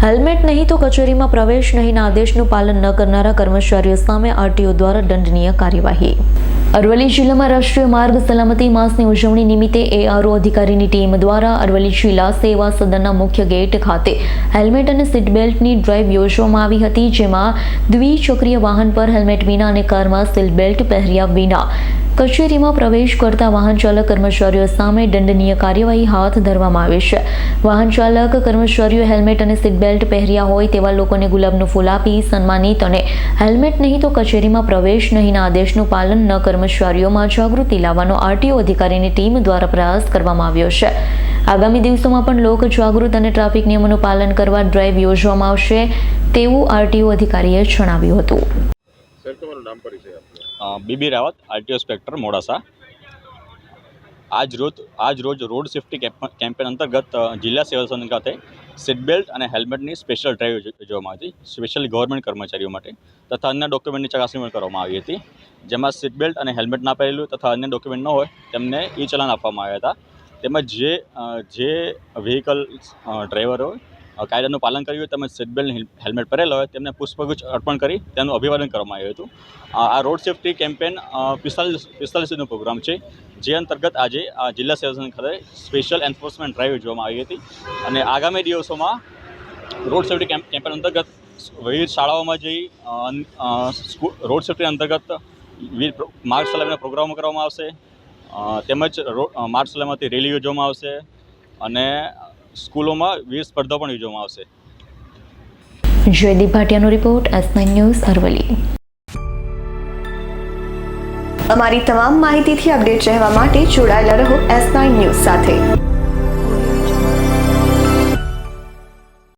Helmet નહીં તો કચેરીમાં પ્રવેશ નહીંના આદેશનું પાલન ન કરનારા કર્મચારીઓ સામે આરટીઓ દ્વારા દંડનીય કાર્યવાહી. અરવલ્લી જિલ્લામાં રાષ્ટ્રીય માર્ગ સલામતી માસની ઉજવણી નિમિત્તે એઆરઓ અધિકારીની ટીમ દ્વારા અરવલ્લી જિલ્લા સેવા સદનના મુખ્ય ગેટ ખાતે હેલ્મેટ અને સીટ બેલ્ટની ડ્રાઈવ યોજવામાં આવી હતી, જેમાં દ્વિચક્રીય વાહન પર હેલ્મેટ વિના અને કારમાં સીટ બેલ્ટ પહેર્યા વિના કચેરીમાં પ્રવેશ કરતા વાહન ચાલક કર્મચારીઓ સામે દંડનીય કાર્યવાહી હાથ ધરવામાં આવી છે. વાહન ચાલક કર્મચારીઓ હેલ્મેટ અને સીટ બેલ્ટ પહેર્યા હોય તેવા લોકોને ગુલાબનું ફૂલ આપી સન્માનિત અને હેલ્મેટ નહીં તો કચેરીમાં પ્રવેશ નહીંના આદેશનું પાલન ન કર્મચારીઓમાં જાગૃતિ લાવવાનો આરટીઓ અધિકારીની ટીમ દ્વારા પ્રયાસ કરવામાં આવ્યો છે. આગામી દિવસોમાં પણ લોક જાગૃત અને ટ્રાફિક નિયમોનું પાલન કરવા ડ્રાઈવ યોજવામાં આવશે તેવું આરટીઓ અધિકારીએ જણાવ્યું હતું. સર તમારું નામ પરિચય B B Rawat, RTO inspector, Modasa. આજ રોજ આજ રોજ રોડ સેફ્ટી કેમ્પ- કેમ્પેન અંતર્ગત જિલ્લા સેવા સદન ખાતે સીટ બેલ્ટ અને હેલ્મેટની સ્પેશિયલ ડ્રાઈવ યોજ- યોજવામાં હતી. સ્પેશિયલી ગવર્મેન્ટ કર્મચારીઓ માટે તથા અન્ય ડોક્યુમેન્ટની ચકાસણી પણ કરવામાં આવી હતી. જેમાં સીટ બેલ્ટ અને હેલ્મેટ ના પહેરેલું તથા અન્ય ડોક્યુમેન્ટ ન હોય તેમને ઈ ચલાન આપવામાં આવ્યા હતા. તેમજ જે જે વ્હીકલ ડ્રાઈવર હોય કાયદાનું પાલન કર્યું તેમજ સીટબેલ્ટ હેલ્મેટ પહેરેલા હોય, તેમને પુષ્પગુચ્છ અર્પણ કરી, તેનું અભિવાદન કરવામાં આવ્યું હતું. આ રોડ સેફ્ટી કેમ્પેન પિસ્તાલીસ પિસ્તાલીસનો પ્રોગ્રામ છે, જે અંતર્ગત આજે આ જિલ્લા સેવા ખાતે સ્પેશિયલ એન્ફોર્સમેન્ટ ડ્રાઈવ યોજવામાં આવી હતી. અને આગામી દિવસોમાં રોડ સેફ્ટી કેમ્પ કેમ્પેન અંતર્ગત વિવિધ શાળાઓમાં જઈ રોડ સેફ્ટી અંતર્ગત વિવિધ માર્ગ સલામના પ્રોગ્રામો કરવામાં આવશે. તેમજ રોડ માર્ગ સલામતી રેલી યોજવામાં આવશે. અને સ્કૂલોમાં વિવિધ સ્પર્ધા પણ યોજવામાં આવશે. જયદીપ ભાટિયાનો રિપોર્ટ એસ ન્યૂઝ અરવલી અમારી તમામ માહિતીથી અપડેટ રહેવા માટે જોડાયેલા રહો એસ ન્યૂઝ સાથે.